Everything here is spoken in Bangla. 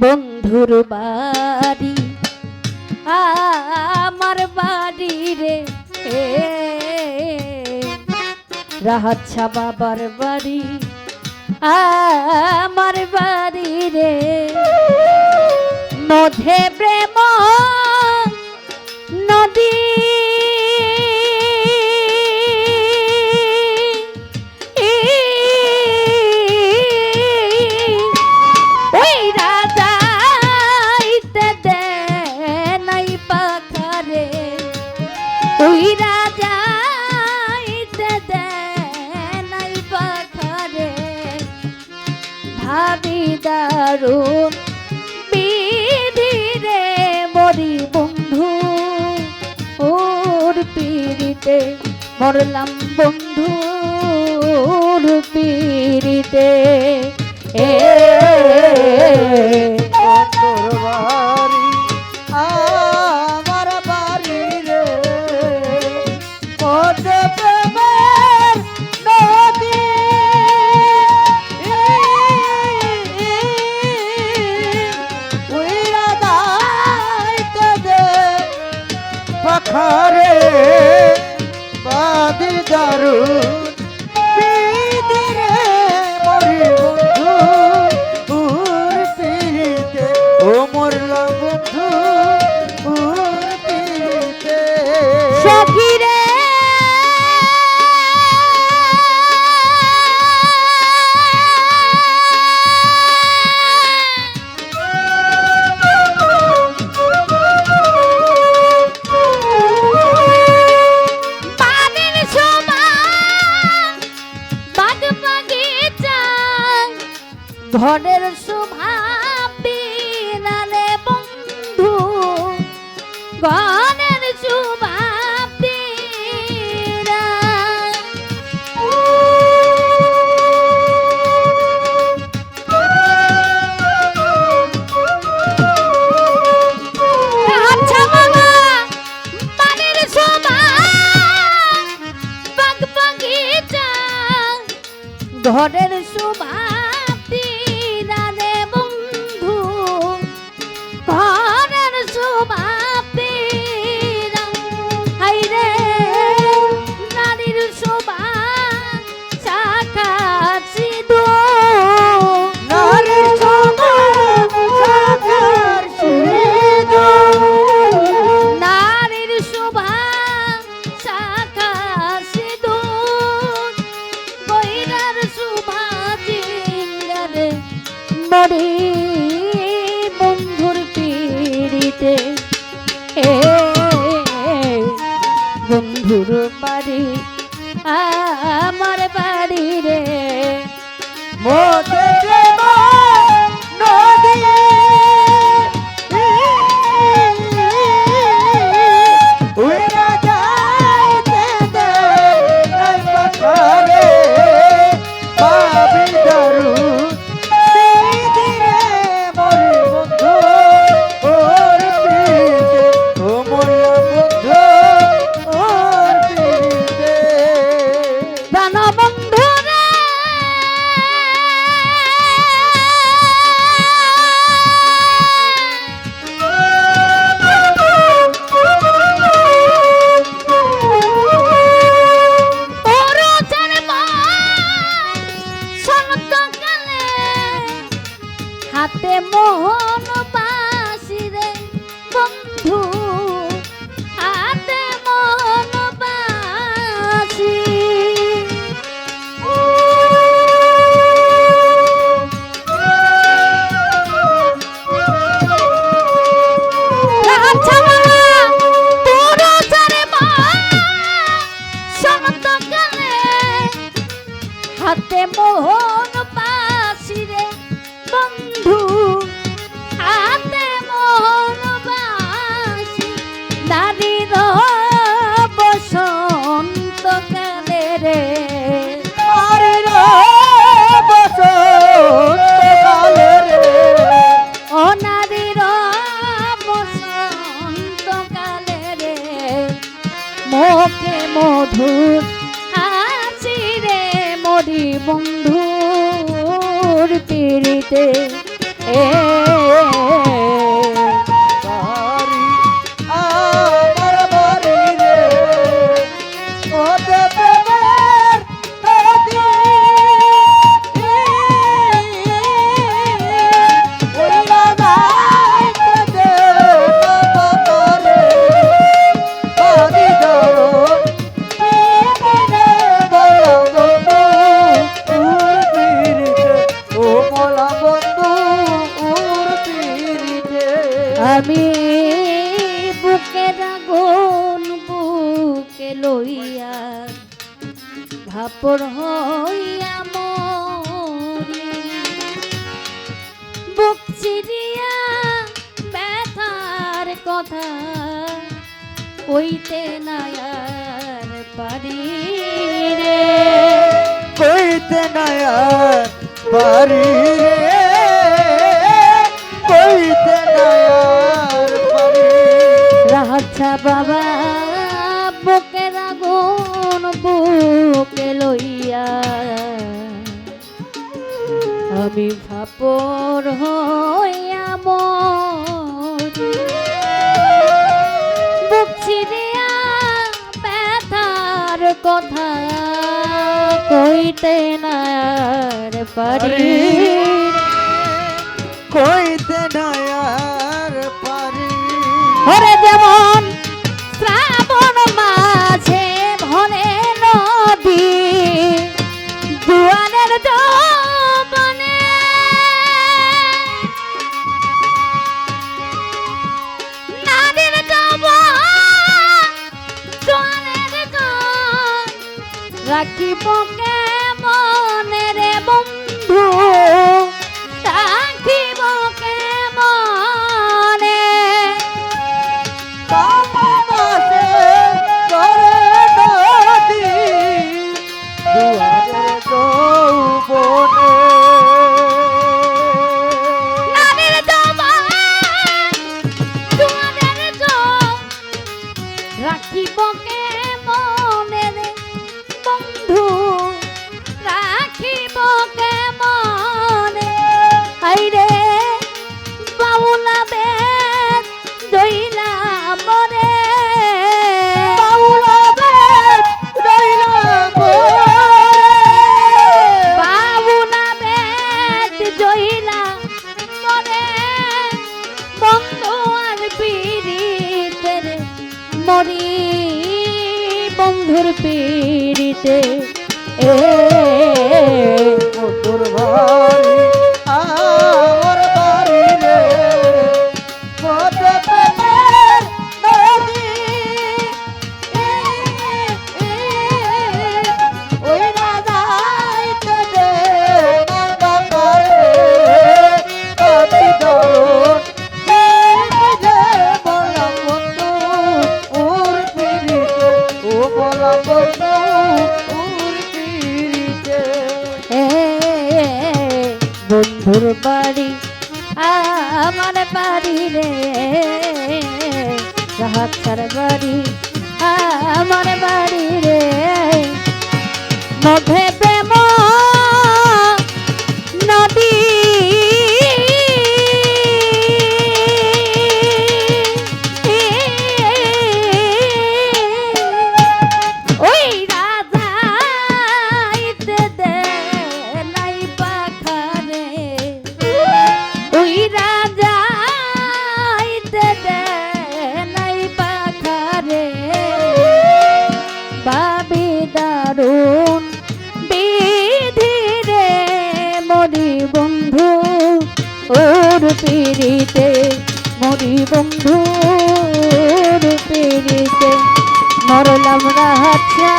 বন্ধুর বাড়ি। আমার বাড়ি রে। রাহাচ্ছা বাবার বাড়ি। আমার বাড়ি রে। মধ্যে প্রেম উইরা যাইতে দেনাই পাখারে ভাবি দারুণ বিধি রে মরি বন্ধু ওর পিড়িতে মরলাম বন্ধু ওর পিড়িতে এ ধরেন সুবা মরে বন্ধুর পিড়িতে। এ বন্ধুর বাড়ি আমার বাড়ি রে। মোট মধুর আছি রে মরি বন্ধুর পিড়িতে। ভাপর হইয়া মরি বুক চিরিয়া ব্যথার কথা কইতে নায়ার পারি রে। কইতে নয়ার পারি রে। কইতে নয়ার পারি রাজা বাবা কইতে না আর পারি কইতে নয়ার পারি। ওরে যেমন শ্রাবণ মাঝে ভরে নদী দুয়ারের যৌবনে। নারীর যৌবন রাখিব কে দোয়া বন্ধুর পীড়িতে। এ মধুর বাড়ি আমার বাড়ি রে বন্ধুর বাড়ি আমার বাড়ি রে। রাহাতার বাড়ি আমার বাড়ি রে। মধ্যে ওর পিড়িতে মরি বন্ধু ওর পিড়িতে মরলাম রাজা